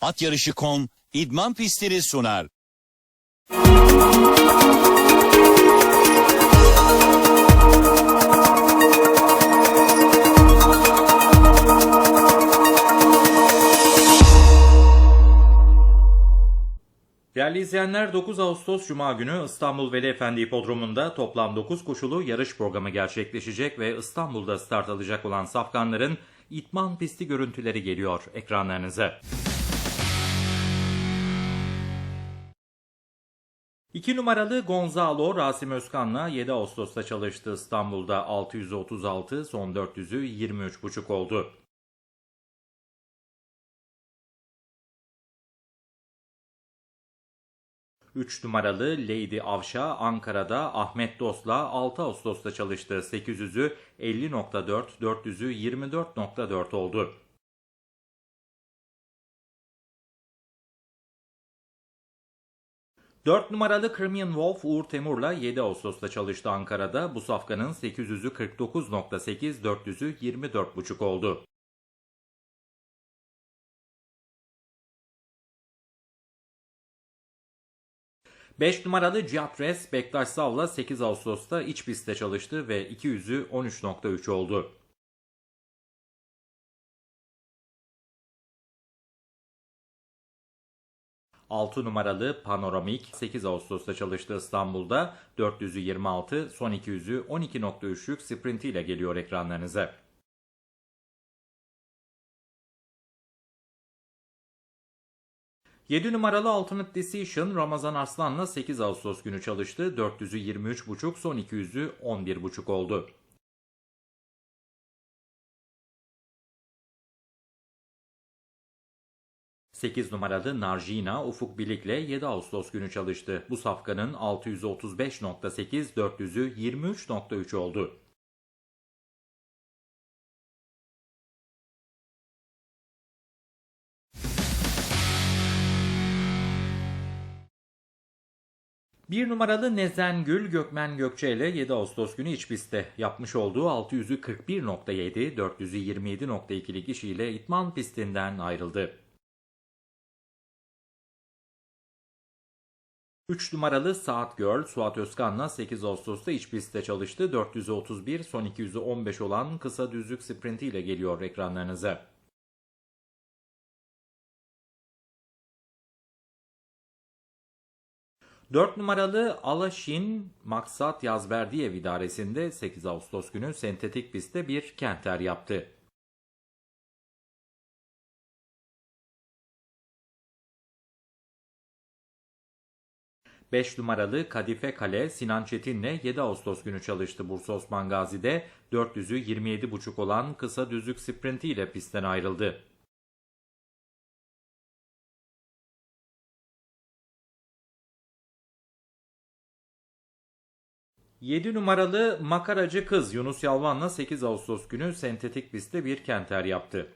Atyarışı.com idman pistleri sunar. Değerli izleyenler 9 Ağustos Cuma günü İstanbul Veli Efendi Hipodromu'nda toplam 9 koşulu yarış programı gerçekleşecek ve İstanbul'da start alacak olan safkanların itman pisti görüntüleri geliyor ekranlarınıza. 2 numaralı Gonzalo Rasim Özkan'la 7 Ağustos'ta çalıştı İstanbul'da 636 son 400'ü 23.5 oldu. 3 numaralı Lady Avşa Ankara'da Ahmet Dost'la 6 Ağustos'ta çalıştı. 800'ü 50.4, 400'ü 24.4 oldu. Dört numaralı Crimean Wolf Uğur Temur'la 7 Ağustos'ta çalıştı Ankara'da. Bu safkanın 800'ü 49.8, 400'ü 24.5 oldu. 5 numaralı Cihatres Bektaş Sav'la 8 Ağustos'ta iç pistte çalıştı ve 200'ü 13.3 oldu. Altı numaralı Panoramik 8 Ağustos'ta çalıştı İstanbul'da 400'ü 26, son 200'ü 12.3'lük sprintiyle geliyor ekranlarınıza. 7 numaralı Ultimate Decision Ramazan Arslan'la 8 Ağustos günü çalıştı. 400'ü 23.5, son 200'ü 11.5 oldu. Sekiz numaralı Narjina Ufuk Bilik'le 7 Ağustos günü çalıştı. Bu safkanın 635.8, 400'ü 23.3 oldu. 1 numaralı Nezengül Gökmen Gökçe ile 7 Ağustos günü iç pistte yapmış olduğu 600'ü 41.7, 400'ü 27.2'lik işiyle itman pistinden ayrıldı. 3 numaralı Saat Girl Suat Özkan'la 8 Ağustos'ta iç pistte çalıştı. 400'ü 31, son 200'ü 15 olan kısa düzlük sprintiyle geliyor ekranlarınıza. 4 numaralı Alaşin Maksat Yazberdiyev idaresinde 8 Ağustos günü sentetik pistte bir kenter yaptı. Beş numaralı Kadife Kale Sinan Çetin'le 7 Ağustos günü çalıştı Bursa Osman Gazi'de 400'ü 27.5 olan kısa düzlük sprintiyle pistten ayrıldı. 7 numaralı makaracı kız Yunus Yalvan'la 8 Ağustos günü sentetik pistte bir kenter yaptı.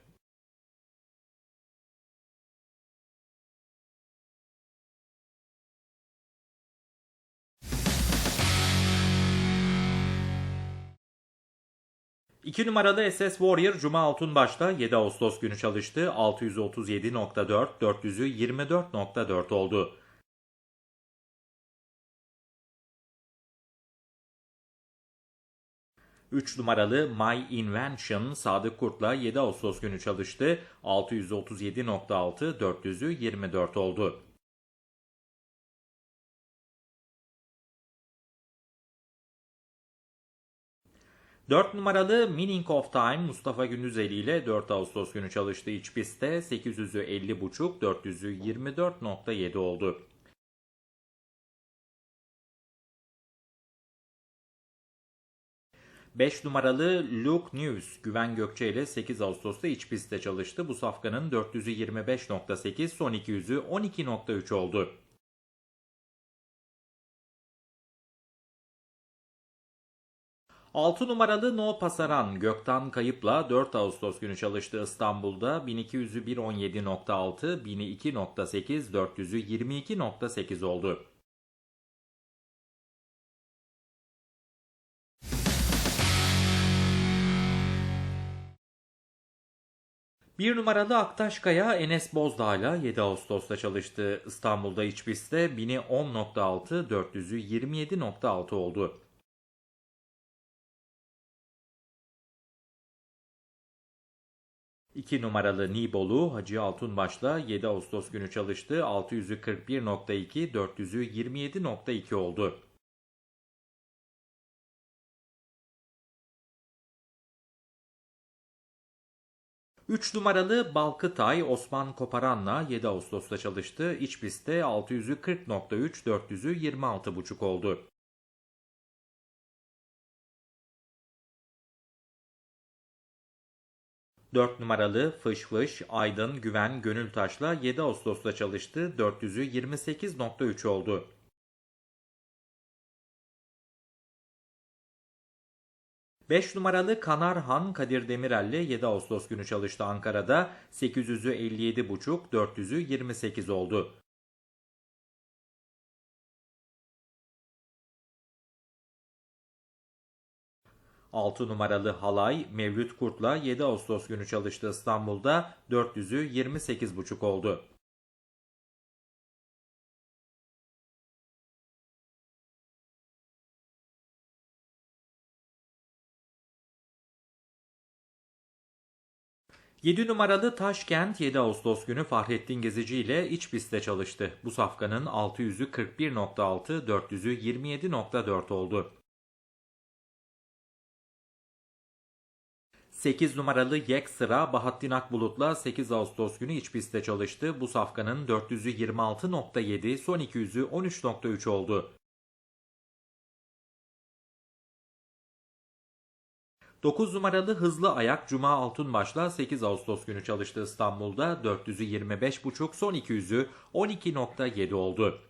İki numaralı SS Warrior Cuma Altunbaş'ta 7 Ağustos günü çalıştı. 637.4, 400'ü 24.4 oldu. 3 numaralı My Invention Sadık Kurt'la 7 Ağustos günü çalıştı. 637.6, 400'ü 24 oldu. Dört numaralı Meaning of Time Mustafa Gündüzeli ile 4 Ağustos günü çalıştı iç pistte 800'ü 50.5, 400'ü 24.7 oldu. 5 numaralı Luke News Güven Gökçe ile 8 Ağustos'ta iç pistte çalıştı. Bu safkanın 400'ü 25.8 son 200'ü 12.3 oldu. Altı numaralı No Pasaran Gökten Kayıp'la 4 Ağustos günü çalıştı İstanbul'da 1200'ü 117.6, 1002.8, 400'ü 22.8 oldu. Bir numaralı Aktaşkaya Enes Bozdağ'la 7 Ağustos'ta çalıştı. İstanbul'da iç pistte 1000'i 10.6, 400'ü 27.6 oldu. İki numaralı Nibolu Hacı Altunbaş'la 7 Ağustos günü çalıştı. 600'ü 41.2, 400'ü 27.2 oldu. 3 numaralı Balkıtay Osman Koparan'la 7 Ağustos'ta çalıştı. İç pistte 600'ü 40.3, 400'ü 26.5 oldu. Dört numaralı Fış Fış Aydın Güven Gönültaş'la 7 Ağustos'ta çalıştı. 400'ü 28.3 oldu. 5 numaralı Kanarhan Kadir Demirel'le 7 Ağustos günü çalıştı Ankara'da. 800'ü 57,5, 400'ü 28 oldu. Altı numaralı Halay Mevlüt Kurt'la 7 Ağustos günü çalıştı İstanbul'da. 400'ü 28,5 oldu. Yedi numaralı Taşkent 7 Ağustos günü Fahrettin Gezici ile iç pistte çalıştı. Bu safkanın 600'ü 41.6, 400'ü 27.4 oldu. 8 numaralı Yek Sıra Bahattin Akbulut'la 8 Ağustos günü iç pistte çalıştı. Bu safkanın 400'ü 26.7, son 200'ü 13.3 oldu. 9 numaralı Hızlı Ayak Cuma Altunbaş'la 8 Ağustos günü çalıştı İstanbul'da. 400'ü 25.5, son 200'ü 12.7 oldu.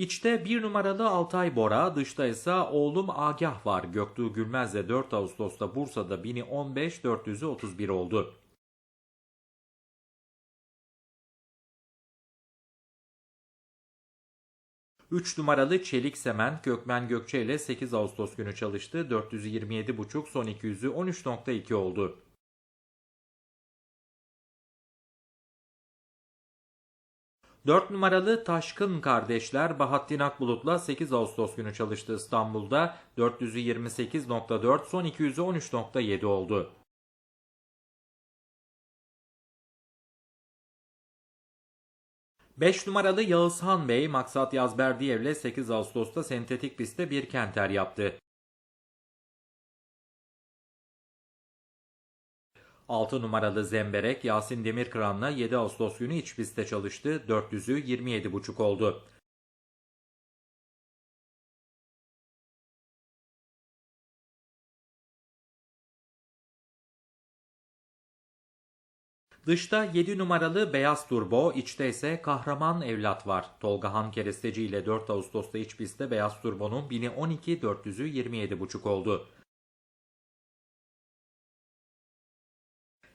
İçte bir numaralı Altay Bora, dışta ise oğlum Agah var. Göktuğ Gülmez'le 4 Ağustos'ta Bursa'da 1000'i 15, 400'ü 31 oldu. Üç numaralı Çelik Sement Gökmen Gökçe ile 8 Ağustos günü çalıştı. 427,5 son 200'ü 13.2 oldu. Dört numaralı Taşkın kardeşler Bahattin Akbulut'la 8 Ağustos günü çalıştı İstanbul'da. 400'ü 28.4 son 200'ü 13.7 oldu. 5 numaralı Yağızhan Bey Maksat Yazberdiyev ile 8 Ağustos'ta sentetik pistte bir kenter yaptı. 6 numaralı Zemberek Yasin Demirkıran'la 7 Ağustos günü iç pistte çalıştı. 400'ü 27.5 oldu. Dışta 7 numaralı Beyaz Turbo, içte ise Kahraman Evlat var. Tolga Han Keresteci ile 4 Ağustos'ta iç pistte Beyaz Turbo'nun 1000'i 12, 400'ü 27.5 oldu.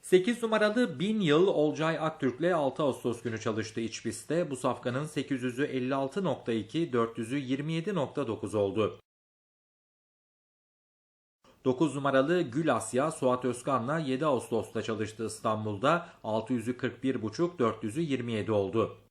8 numaralı 1000 yıl Olcay Aktürk'le 6 Ağustos günü çalıştı iç pistte. Bu safkanın 800'ü 56.2, 400'ü 27.9 oldu. 9 numaralı Gül Asya Suat Özkan'la 7 Ağustos'ta çalıştı İstanbul'da. 600'ü 41.5, 400'ü 27 oldu.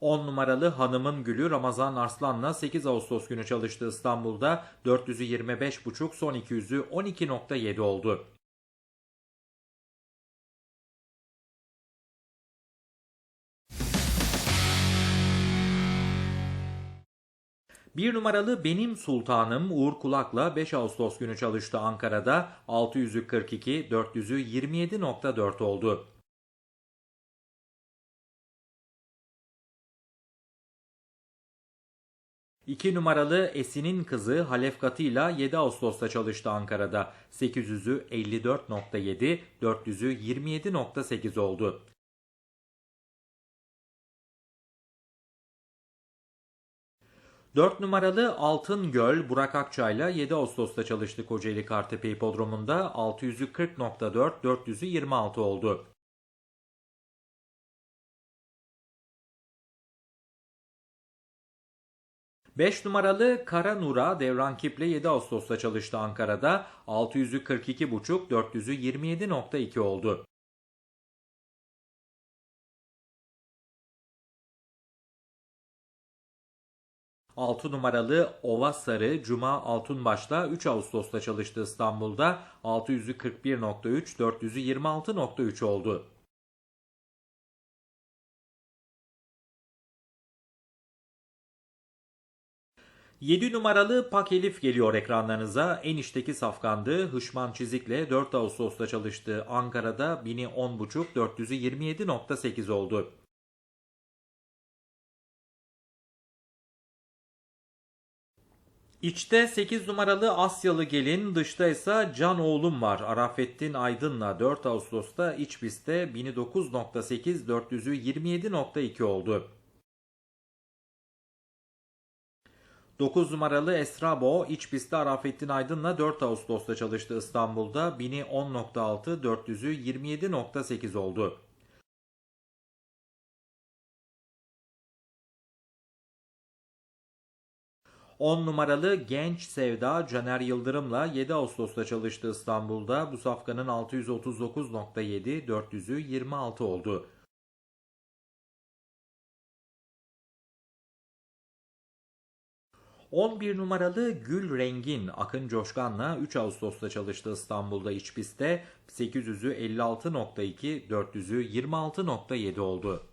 On numaralı Hanımın Gülü Ramazan Arslan'la 8 Ağustos günü çalıştı İstanbul'da. 400'ü 25.5, son 200'ü 12.7 oldu. Bir numaralı Benim Sultanım Uğur Kulak'la 5 Ağustos günü çalıştı Ankara'da. 600'ü 42, 400'ü 27.4 oldu. İki numaralı Esin'in kızı Halef Katı'yla 7 Ağustos'ta çalıştı Ankara'da. 800'ü 54.7, 400'ü 27.8 oldu. 4 numaralı Altın Göl Burak Akçay'la 7 Ağustos'ta çalıştı Kocaeli Kartepe Hipodromu'nda 600'ü 40.4, 400'ü 26 oldu. Beş numaralı Kara Nura Devran Kip'le 7 Ağustos'ta çalıştı Ankara'da 600'ü 42.5, 400'ü 27.2 oldu. 6 numaralı Ova Sarı Cuma Altunbaş'la 3 Ağustos'ta çalıştı İstanbul'da 600'ü 41.3, 400'ü 26.3 oldu. Yedi numaralı Pak Elif geliyor ekranlarınıza. En içteki safkandı. Hışman Çizik'le 4 Ağustos'ta çalıştı. Ankara'da 1000'i 10.5, 400'ü 27.8 oldu. İçte 8 numaralı Asyalı gelin, dışta ise Can Oğlum var. Arafettin Aydın'la 4 Ağustos'ta iç pistte 1009.8, 400'ü 27.2 oldu. 9 numaralı Esrabo iç pistte Arafettin Aydın'la 4 Ağustos'ta çalıştı İstanbul'da 1000'i 10.6, 400'ü 27.8 oldu. On numaralı Genç Sevda Caner Yıldırım'la 7 Ağustos'ta çalıştı İstanbul'da. Bu safkanın 639.7, 400'ü 26 oldu. ...11 numaralı Gül Rengin Akın Coşkan'la 3 Ağustos'ta çalıştı İstanbul'da iç pistte 800'ü 56.2, 400'ü 26.7 oldu.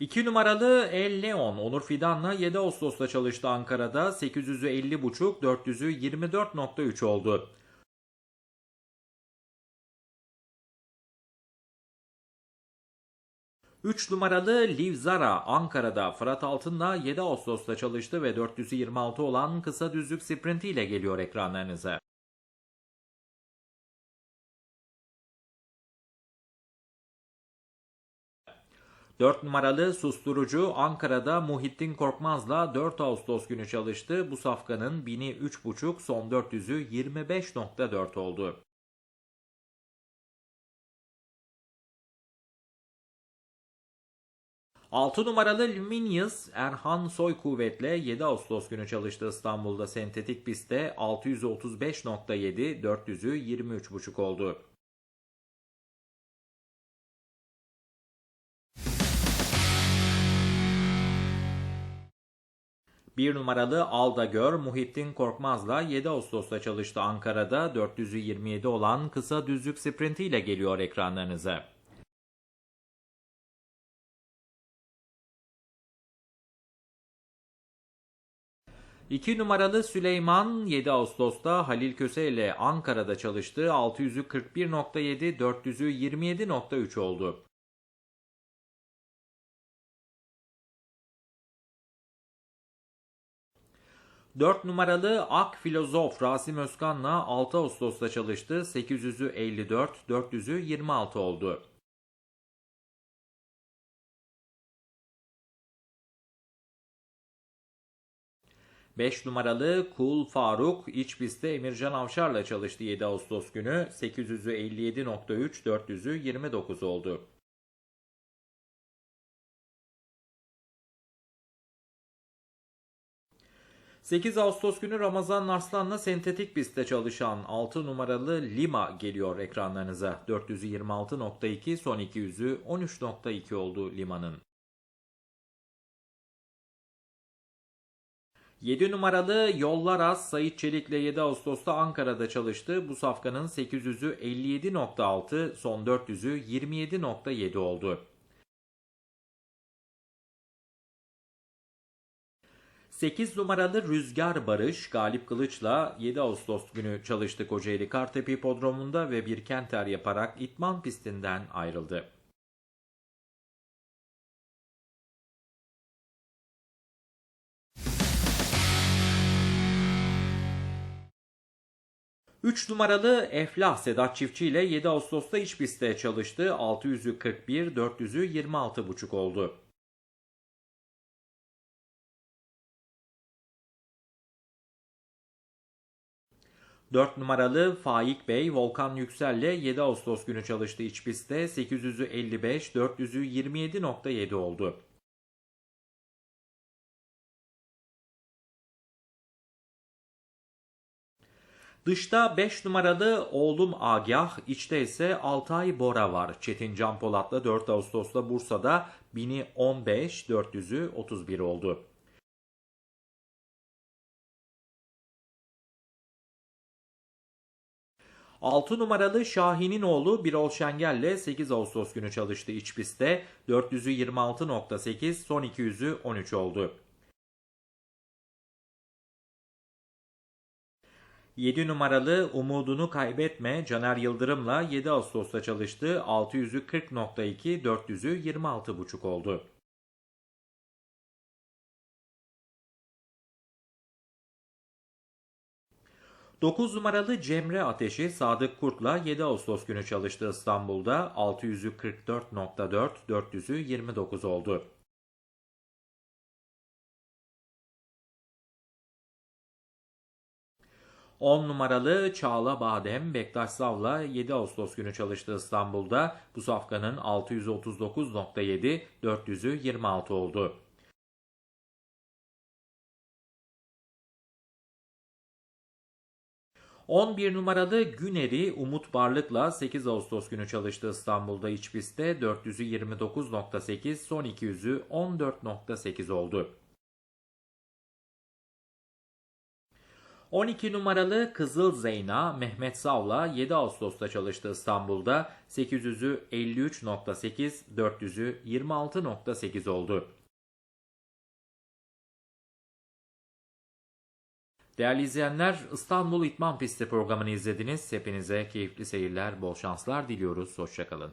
İki numaralı El Leon Onur Fidan'la 7 Ağustos'ta çalıştı Ankara'da 800'ü 50.5, 400'ü 24.3 oldu. Üç numaralı Livzara Ankara'da Fırat Altın'la 7 Ağustos'ta çalıştı ve 400'ü 26 olan kısa düzlük sprinti ile geliyor ekranlarınıza. 4 numaralı susturucu Ankara'da Muhittin Korkmaz'la 4 Ağustos günü çalıştı. Bu safkanın 1000'i 3.5 son 400'ü 25.4 oldu. Altı numaralı Luminius Erhan Soy Kuvvet'le 7 Ağustos günü çalıştı İstanbul'da sentetik pistte 635.7 400'ü 23.5 oldu. Bir numaralı Alda Gör Muhittin Korkmaz'la 7 Ağustos'ta çalıştı Ankara'da 400'ü 27 olan kısa düzlük sprintiyle geliyor ekranlarınıza. İki numaralı Süleyman 7 Ağustos'ta Halil Köse ile Ankara'da çalıştı. 600'ü 41.7, 400'ü 27.3 oldu. 4 numaralı Ak Filozof Rasim Özkan'la 6 Ağustos'ta çalıştı. 800'ü 54, 400'ü 26 oldu. Beş numaralı Kul Faruk iç pistte Emircan Avşar'la çalıştı 7 Ağustos günü. 800'ü 57.3, 400'ü 29 oldu. 8 Ağustos günü Ramazan Arslan'la sentetik pistte çalışan 6 numaralı Lima geliyor ekranlarınıza. 426.2 son 200'ü 13.2 oldu Lima'nın. 7 numaralı Yollar Az Sayit Çelik'le 7 Ağustos'ta Ankara'da çalıştı. Bu safkanın 800'ü 57.6 son 400'ü 27.7 oldu. 8 numaralı Rüzgar Barış Galip Kılıç'la 7 Ağustos günü çalıştı Kocaeli Kartepe Hipodromu'nda ve bir kenter yaparak itman pistinden ayrıldı. 3 numaralı Eflah Sedat Çiftçi ile 7 Ağustos'ta iç pistte çalıştı. 600'ü 41, 400'ü 26,5 oldu. Dört numaralı Faik Bey Volkan Yüksel'le 7 Ağustos günü çalıştı iç pistte 800'ü 55, 400'ü 27.7 oldu. Dışta 5 numaralı oğlum Agah, içte ise Altay Bora var. Çetin Can Polat'la 4 Ağustos'ta Bursa'da 1000'i 15, 400'ü 31 oldu. Altı numaralı Şahin'in oğlu Birol Şengel'le 8 Ağustos günü çalıştı iç pistte. 400'ü 26.8, son 200'ü 13 oldu. 7 numaralı Umudunu Kaybetme Caner Yıldırım'la 7 Ağustos'ta çalıştı. 600'ü 40.2, 400'ü 26.5 oldu. Dokuz numaralı Cemre Ateşi Sadık Kurt'la 7 Ağustos günü çalıştı İstanbul'da. 600'ü 44.4, 400'ü 29 oldu. 10 numaralı Çağla Badem Bektaş Sav'la 7 Ağustos günü çalıştı İstanbul'da. Bu safkanın 639.7, 400'ü 26 oldu. ...11 numaralı Güner'i Umut Barlık'la 8 Ağustos günü çalıştı İstanbul'da iç pistte 400'ü 29.8, son 200'ü 14.8 oldu. 12 numaralı Kızıl Zeyna Mehmet Sav'la 7 Ağustos'ta çalıştı İstanbul'da. 800'ü 53.8, 400'ü 26.8 oldu. Değerli izleyenler İstanbul İtman Pisti programını izlediniz. Hepinize keyifli seyirler, bol şanslar diliyoruz. Hoşçakalın.